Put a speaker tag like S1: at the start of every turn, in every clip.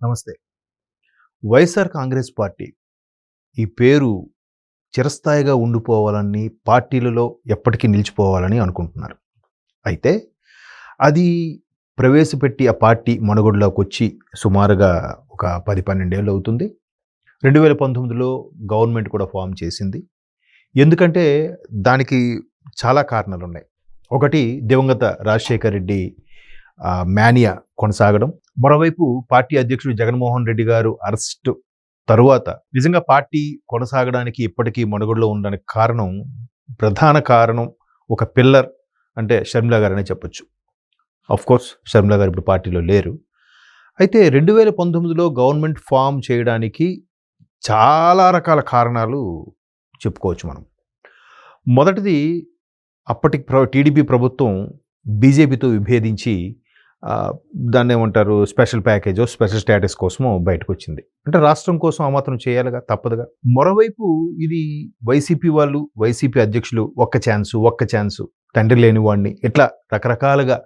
S1: నమస్తే. వైఎస్ఆర్ కాంగ్రెస్ పార్టీ ఈ పేరు చిరస్థాయిగా ఉండిపోవాలని పార్టీలలో ఎప్పటికీ నిలిచిపోవాలని అనుకుంటున్నారు. అయితే అది ప్రవేశపెట్టి ఆ పార్టీ మనుగడలోకి వచ్చి సుమారుగా ఒక పది పన్నెండేళ్ళు అవుతుంది. రెండు వేల పంతొమ్మిదిలో గవర్నమెంట్ కూడా ఫామ్ చేసింది. ఎందుకంటే దానికి చాలా కారణాలు ఉన్నాయి ఒకటి దివంగత రాజశేఖర్ రెడ్డి మేనియా కొనసాగడం. మరోవైపు పార్టీ అధ్యక్షుడు జగన్మోహన్ రెడ్డి గారు అరెస్ట్ తరువాత నిజంగా పార్టీ కొనసాగడానికి ఇప్పటికీ మనుగడలో ఉండడానికి కారణం ప్రధాన కారణం ఒక పిల్లర్ అంటే షర్మిల గారనే చెప్పొచ్చు. అఫ్ కోర్స్ షర్మిల గారు ఇప్పుడు పార్టీలో లేరు. అయితే రెండు వేల పంతొమ్మిదిలో గవర్నమెంట్ ఫామ్ చేయడానికి చాలా రకాల కారణాలు చెప్పుకోవచ్చు మనం. మొదటిది అప్పటి ప్ర టీడీపీ ప్రభుత్వం బీజేపీతో విభేదించి దాన్ని ఏమంటారు స్పెషల్ ప్యాకేజో స్పెషల్ స్టేటస్ కోసమో బయటకు వచ్చింది అంటే రాష్ట్రం కోసం ఆ మాత్రం చేయాలిగా? తప్పదుగా. మరోవైపు ఇది వైసీపీ వాళ్ళు వైసీపీ అధ్యక్షులు ఒక్క ఛాన్సు ఒక్క ఛాన్సు తండ్రి లేని వాడిని ఇట్లా రకరకాలుగా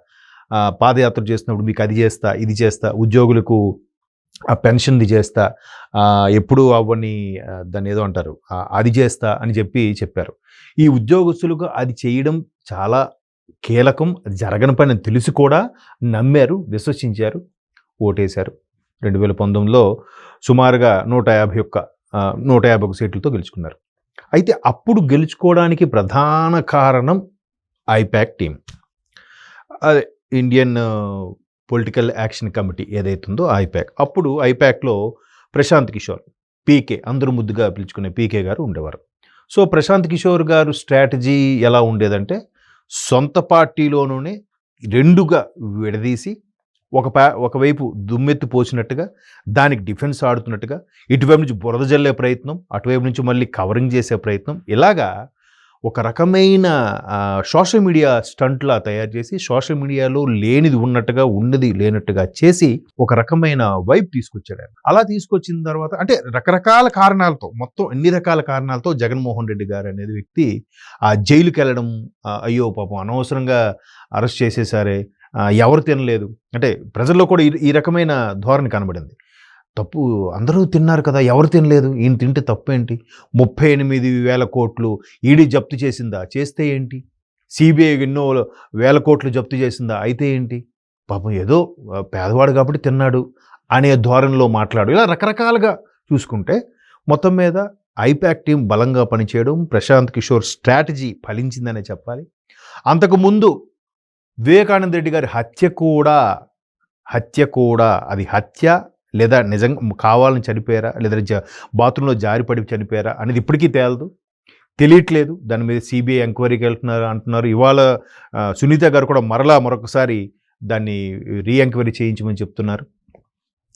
S1: పాదయాత్ర చేసినప్పుడు మీకు అది చేస్తా ఇది చేస్తా ఉద్యోగులకు ఆ పెన్షన్ది చేస్తా ఎప్పుడు అవన్నీ దాన్ని ఏదో అంటారు అది చేస్తా అని చెప్పి చెప్పారు. ఈ ఉద్యోగస్తులకు అది చేయడం చాలా కీలకం జరగని పని తెలిసి కూడా నమ్మారు విశ్వసించారు ఓటేశారు. రెండు వేల పంతొమ్మిదిలో సుమారుగా నూట యాభై ఒక్క నూట యాభై ఒక సీట్లతో గెలుచుకున్నారు. అయితే అప్పుడు గెలుచుకోవడానికి ప్రధాన కారణం IPAC team Indian political action committee ఏదైతుందో ఐపాక్ అప్పుడు ఐపాక్లో ప్రశాంత్ కిషోర్ పీకే అందరూ ముద్దుగా పిలుచుకునే పీకే గారు ఉండేవారు. సో ప్రశాంత్ కిషోర్ గారు స్ట్రాటజీ ఎలా ఉండేదంటే సొంత పార్టీలోనూనే రెండుగా విడదీసి ఒక పా ఒకవైపు దుమ్మెత్తి పోసినట్టుగా దానికి డిఫెన్స్ ఆడుతున్నట్టుగా ఇటువైపు నుంచి బురద జల్లే ప్రయత్నం అటువైపు నుంచి మళ్ళీ కవరింగ్ చేసే ప్రయత్నం ఇలాగా ఒక రకమైన సోషల్ మీడియా స్టంట్లా తయారు చేసి సోషల్ మీడియాలో లేనిది ఉన్నట్టుగా ఉన్నది లేనట్టుగా చేసి ఒక రకమైన వైబ్ తీసుకొచ్చాడు ఆయన. అలా తీసుకొచ్చిన తర్వాత అంటే రకరకాల కారణాలతో మొత్తం అన్ని రకాల కారణాలతో జగన్మోహన్ రెడ్డి గారు అనేది వ్యక్తి ఆ జైలుకి వెళ్ళడం అయ్యో పాపం అనవసరంగా అరెస్ట్ చేసేసారే ఎవరు తినలేదు అంటే ప్రజల్లో కూడా ఈ రకమైన ధోరణి కనబడింది తప్పు అందరూ తిన్నారు కదా ఎవరు తినలేదు? ఈయన తింటే తప్పేంటి? ముప్పై ఎనిమిది వేల కోట్లు ఈడీ జప్తు చేసిందా? చేస్తే ఏంటి? సిబిఐ ఎన్నో వేల కోట్లు జప్తు చేసిందా? అయితే ఏంటి? పాపం ఏదో పేదవాడు కాబట్టి తిన్నాడు అనే ధోరణిలో మాట్లాడు. ఇలా రకరకాలుగా చూసుకుంటే మొత్తం మీద ఐపాక్ టీం బలంగా పనిచేయడం ప్రశాంత్ కిషోర్ స్ట్రాటజీ ఫలించిందనే చెప్పాలి. అంతకుముందు వివేకానంద రెడ్డి గారి హత్య కూడా హత్య కూడా అది హత్య లేదా నిజంగా కావాలని చనిపోయారా? లేదా జ బాత్రూంలో జారిపడి చనిపోయారా? అనేది ఇప్పటికీ తేలదు. తెలియట్లేదు. దాని మీద సిబిఐ ఎంక్వైరీకి వెళ్తున్నారు అంటున్నారు. ఇవాళ సునీత గారు కూడా మరలా మరొకసారి దాన్ని రీ ఎంక్వైరీ చేయించమని చెప్తున్నారు.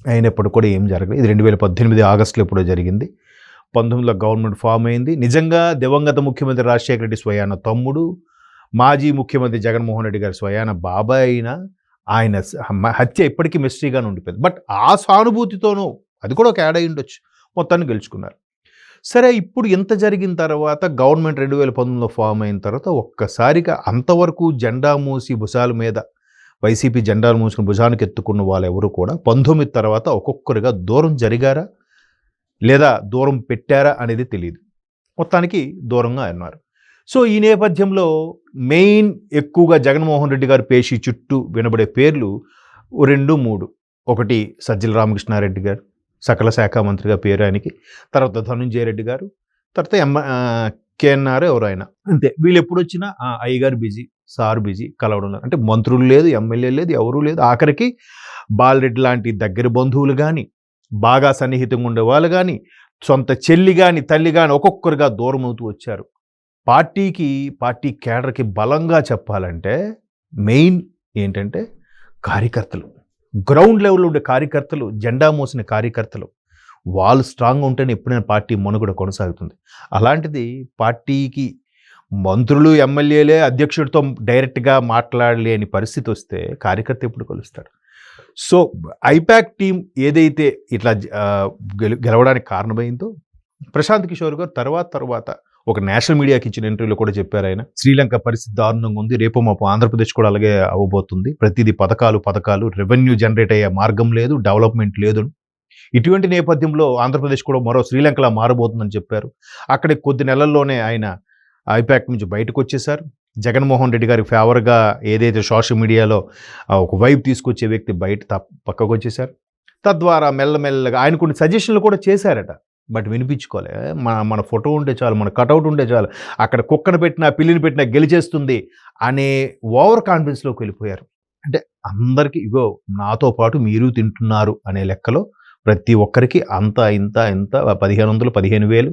S1: అయినప్పుడు కూడా ఏం జరగలేదు. ఇది రెండు వేల పద్దెనిమిది ఆగస్టులో ఎప్పుడో జరిగింది. పంతొమ్మిదిలో గవర్నమెంట్ ఫామ్ అయింది. నిజంగా దివంగత ముఖ్యమంత్రి రాజశేఖర రెడ్డి స్వయాన తమ్ముడు మాజీ ముఖ్యమంత్రి జగన్మోహన్ రెడ్డి గారి స్వయాన బాబాయ్ అయినా ఆయన హత్య ఇప్పటికీ మిస్టరీగానే ఉండిపోయింది. బట్ ఆ సానుభూతితోనూ అది కూడా ఒక యాడ్ అయి ఉండొచ్చు. మొత్తాన్ని గెలుచుకున్నారు. సరే ఇప్పుడు ఇంత జరిగిన తర్వాత గవర్నమెంట్ రెండు వేల పంతొమ్మిదిలో ఫామ్ అయిన తర్వాత ఒక్కసారిగా అంతవరకు జెండా మూసి భుజాల మీద వైసీపీ జెండాలు మూసుకుని భుజానికి ఎత్తుకున్న వాళ్ళు ఎవరు కూడా పంతొమ్మిది తర్వాత ఒక్కొక్కరుగా దూరం జరిగారా? లేదా దూరం పెట్టారా అనేది తెలియదు మొత్తానికి దూరంగా అన్నారు సో ఈ నేపథ్యంలో మెయిన్ ఎక్కువగా జగన్మోహన్ రెడ్డి గారు పేషి చుట్టూ వినబడే పేర్లు ఓ రెండు మూడు. ఒకటి సజ్జల రామకృష్ణారెడ్డి గారు సకల శాఖ మంత్రిగా పేరు ఆయనకి. తర్వాత ధనుంజయ రెడ్డి గారు తర్వాత ఎం కేఎన్ఆర్ ఎవరు ఆయన? అంతే. వీళ్ళు ఎప్పుడు వచ్చినా ఆ, అయ్యగారు బిజీ సార్ బిజీ కలవడం లేదు. అంటే మంత్రులు లేదు ఎమ్మెల్యే లేదు ఎవరూ లేదు. ఆఖరికి బాలరెడ్డి లాంటి దగ్గర బంధువులు కానీ బాగా సన్నిహితంగా ఉండే వాళ్ళు కానీ సొంత చెల్లి కానీ తల్లి కానీ ఒక్కొక్కరుగా దూరం అవుతూ వచ్చారు. పార్టీకి పార్టీ కేడర్కి బలంగా చెప్పాలంటే మెయిన్ ఏంటంటే కార్యకర్తలు. గ్రౌండ్ లెవెల్లో ఉండే కార్యకర్తలు జెండా మోసిన కార్యకర్తలు. వాళ్ళు స్ట్రాంగ్ ఉంటేనే ఎప్పుడైనా పార్టీ మనుగడ కొనసాగుతుంది. అలాంటిది పార్టీకి మంత్రులు ఎమ్మెల్యేలే అధ్యక్షుడితో డైరెక్ట్గా మాట్లాడలేని పరిస్థితి వస్తే కార్యకర్త ఎప్పుడు కలుస్తాడు? సో ఐపాక్ టీం ఏదైతే ఇట్లా గెలవడానికి కారణమైందో ప్రశాంత్ కిషోర్ గారు తర్వాత తర్వాత ఒక నేషనల్ మీడియాకి ఇచ్చిన ఇంటర్వ్యూలో కూడా చెప్పారు ఆయన. శ్రీలంక పరిస్థితి దారుణంగా ఉంది. రేపు మాపు ఆంధ్రప్రదేశ్ కూడా అలాగే అవ్వబోతుంది ప్రతిదీ పథకాలు పథకాలు రెవెన్యూ జనరేట్ అయ్యే మార్గం లేదు డెవలప్మెంట్ లేదు. ఇటువంటి నేపథ్యంలో ఆంధ్రప్రదేశ్ కూడా మరో శ్రీలంకలా మారబోతుందని చెప్పారు. అక్కడ కొద్ది నెలల్లోనే ఆయన ఐపాక్ నుంచి బయటకు వచ్చేశారు. జగన్మోహన్ రెడ్డి గారి ఫేవర్గా ఏదైతే సోషల్ మీడియాలో ఒక వైబ్ తీసుకొచ్చే వ్యక్తి బయట తప్ప- పక్కకు వచ్చేశారు. తద్వారా మెల్లమెల్లగా ఆయన కొన్ని సజెషన్లు కూడా చేశారట. బట్ వినిపించుకోలే. మన మన ఫోటో ఉంటే చాలు మన కటౌట్ ఉంటే చాలు అక్కడ కుక్కను పెట్టినా పిల్లిని పెట్టినా గెలిచేస్తుంది అనే ఓవర్ కాన్ఫిడెన్స్లోకి వెళ్ళిపోయారు. అంటే అందరికీ ఇగో నాతో పాటు మీరు తింటున్నారు అనే లెక్కలో ప్రతి ఒక్కరికి అంత ఇంత ఇంత పదిహేను వందలు పదిహేను వేలు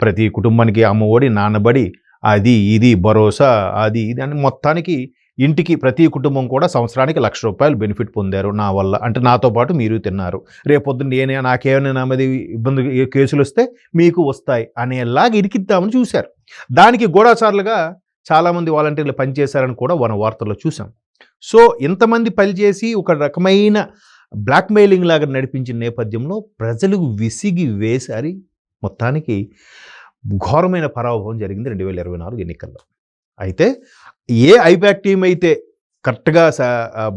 S1: ప్రతి కుటుంబానికి అమ్మఒడి నాన్నబడి అది ఇది భరోసా అది ఇది అని మొత్తానికి ఇంటికి ప్రతి కుటుంబం కూడా సంవత్సరానికి లక్ష రూపాయలు బెనిఫిట్ పొందారు నా వల్ల. అంటే నాతో పాటు మీరు తిన్నారు. రేపొద్దున నేనే నాకేమైనా నా మీద ఇబ్బంది కేసులు వస్తే మీకు వస్తాయి అనేలాగా ఇరికిద్దామని చూశారు. దానికి గూఢాచారులుగా చాలామంది వాలంటీర్లు పనిచేశారని కూడా మన వార్తల్లో చూసాం సో ఇంతమంది పనిచేసి ఒక రకమైన బ్లాక్మెయిలింగ్ లాగా నడిపించిన నేపథ్యంలో ప్రజలు విసిగి వేసారి మొత్తానికి ఘోరమైన పరాభవం జరిగింది రెండు వేల ఇరవై నాలుగు ఎన్నికల్లో. అయితే ఏ ఐబ్యాక్ టీం అయితే కరెక్ట్గా స-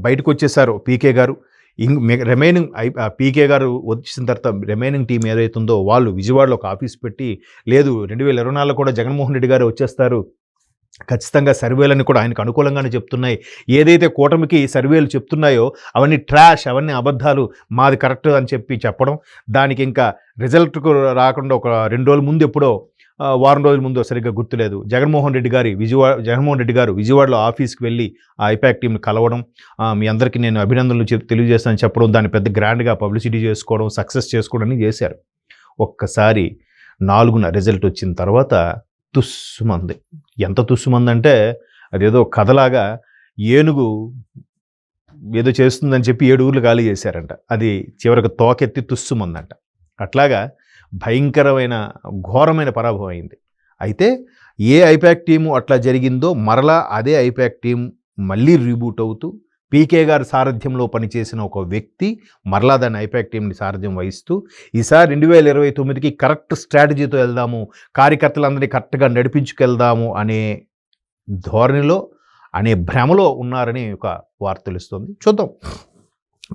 S1: బయటకు వచ్చేసారో పీకే గారు ఇంక రిమైనింగ్ ఐ పీకే గారు వచ్చిన తర్వాత రిమైనింగ్ టీం ఏదైతుందో వాళ్ళు విజయవాడలో ఒక ఆఫీస్ పెట్టి లేదు రెండు వేల ఇరవై నాలుగులో కూడా జగన్మోహన్ రెడ్డి గారు వచ్చేస్తారు. ఖచ్చితంగా సర్వేలన్నీ కూడా ఆయనకు అనుకూలంగానే చెప్తున్నాయి. ఏదైతే కూటమికి సర్వేలు చెప్తున్నాయో అవన్నీ ట్రాష్ అవన్నీ అబద్ధాలు మాది కరెక్ట్ అని చెప్పి చెప్పడం. దానికి ఇంకా రిజల్ట్కు రాకుండా ఒక రెండు రోజుల ముందు ఎప్పుడో వారం రోజుల ముందు సరిగ్గా గుర్తులేదు. జగన్మోహన్ రెడ్డి గారి విజయవాడ జగన్మోహన్ రెడ్డి గారు విజయవాడలో ఆఫీస్కి వెళ్ళి ఆ ఐపాక్ టీంని కలవడం మీ అందరికీ నేను అభినందనలు తెలియజేస్తానని చెప్పడం దాన్ని పెద్ద గ్రాండ్గా పబ్లిసిటీ చేసుకోవడం సక్సెస్ చేసుకోవడం అని చేశారు. ఒక్కసారి నాలుగున రిజల్ట్ వచ్చిన తర్వాత తుస్సుమంది. ఎంత తుస్సుమంది అంటే అదేదో కథలాగా ఏనుగు ఏదో చేస్తుందని చెప్పి ఏడు ఊర్లు ఖాళీ చేశారంట. అది చివరికి తోకెత్తి తుస్సుమందంట. అట్లాగా భయంకరమైన ఘోరమైన పరాభవం అయింది. అయితే ఏ ఐపాక్ టీము అట్లా జరిగిందో మరలా అదే ఐపాక్ టీం మళ్ళీ రీబూట్ అవుతూ పీకే గారి సారథ్యంలో పనిచేసిన ఒక వ్యక్తి మరలా దాన్ని ఐపాక్ టీంని సారథ్యం వహిస్తూ ఈసారి రెండు వేల ఇరవై తొమ్మిదికి కరెక్ట్ స్ట్రాటజీతో వెళ్దాము కార్యకర్తలందరినీ కరెక్ట్గా నడిపించుకెళ్దాము అనే ధోరణిలో అనే భ్రమలో ఉన్నారని ఒక వార్త తెలుస్తుంది చూద్దాం.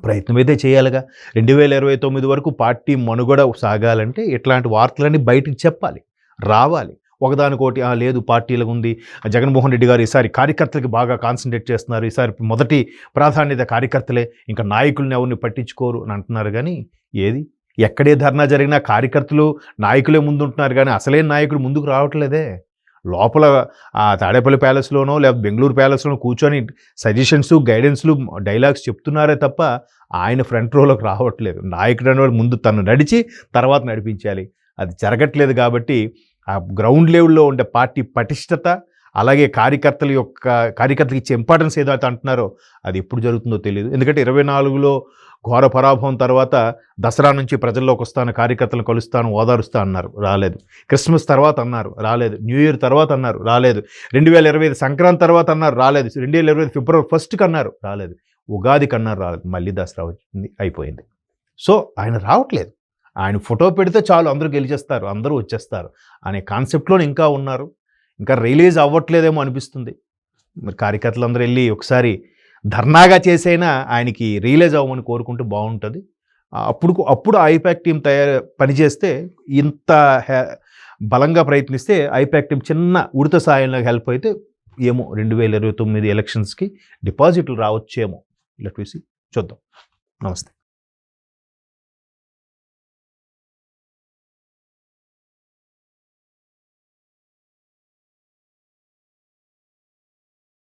S1: ప్రయత్నం అయితే చేయాలిగా. రెండు వేల ఇరవై తొమ్మిది వరకు పార్టీ మనుగడ సాగాలంటే ఇట్లాంటి వార్తలన్నీ బయటికి చెప్పాలి రావాలి. ఒకదానికోటి లేదు పార్టీలకు ఉంది. జగన్మోహన్ రెడ్డి గారు ఈసారి కార్యకర్తలకి బాగా కాన్సన్ట్రేట్ చేస్తున్నారు. ఈసారి మొదటి ప్రాధాన్యత కార్యకర్తలే. ఇంకా నాయకుల్ని ఎవరిని పట్టించుకోరు అని అంటున్నారు. కానీ ఏది? ఎక్కడే ధర్నా జరిగినా కార్యకర్తలు నాయకులే ముందుంటున్నారు. కానీ అసలే నాయకుడు ముందుకు రావట్లేదే. లోపల ఆ తాడేపల్లి ప్యాలెస్లోనో లేదా బెంగళూరు ప్యాలెస్లోనో కూర్చొని సజెషన్స్ గైడెన్స్లు డైలాగ్స్ చెప్తున్నారే తప్ప ఆయన ఫ్రంట్ రోలోకి రావట్లేదు. నాయకుడు అనేవాడు ముందు తను నడిచి తర్వాత నడిపించాలి. అది జరగట్లేదు కాబట్టి ఆ గ్రౌండ్ లెవెల్లో ఉండే పార్టీ పటిష్టత అలాగే కార్యకర్తల యొక్క కార్యకర్తలకు ఇచ్చే ఇంపార్టెన్స్ ఏదైతే అంటున్నారో అది ఎప్పుడు జరుగుతుందో తెలియదు. ఎందుకంటే ఇరవై నాలుగులో ఘోర పరాభవం తర్వాత దసరా నుంచి ప్రజల్లోకి వస్తాను కార్యకర్తలను కలుస్తాను ఓదారుస్తా అన్నారు. రాలేదు. క్రిస్మస్ తర్వాత అన్నారు. రాలేదు. న్యూ ఇయర్ తర్వాత అన్నారు. రాలేదు. రెండు వేల ఇరవై ఐదు సంక్రాంతి తర్వాత అన్నారు. రాలేదు. రెండు వేల ఇరవై ఐదు ఫిబ్రవరి ఫస్ట్కి అన్నారు. రాలేదు. ఉగాదికి అన్నారు రాలేదు. మళ్ళీ దసరా వచ్చింది అయిపోయింది. సో ఆయన రావట్లేదు. ఆయన ఫోటో పెడితే చాలు అందరూ గెలిచేస్తారు అందరూ వచ్చేస్తారు అనే కాన్సెప్ట్లో ఇంకా ఉన్నారు. ఇంకా రిలీజ్ అవ్వట్లేదేమో అనిపిస్తుంది. మరి కార్యకర్తలందరూ వెళ్ళి ఒకసారి ధర్నాగా చేసైనా ఆయనకి రిలీజ్ అవ్వమని కోరుకుంటూ బాగుంటుంది. అప్పుడు అప్పుడు ఐపాక్ టీం తయారు పనిచేస్తే ఇంత బలంగా ప్రయత్నిస్తే ఐపాక్ టీం చిన్న ఉడత సాయంలో హెల్ప్ అయితే ఏమో రెండు వేల ఇరవై తొమ్మిది ఎలక్షన్స్కి డిపాజిట్లు రావచ్చేమో. లెట్ చూద్దాం. నమస్తే.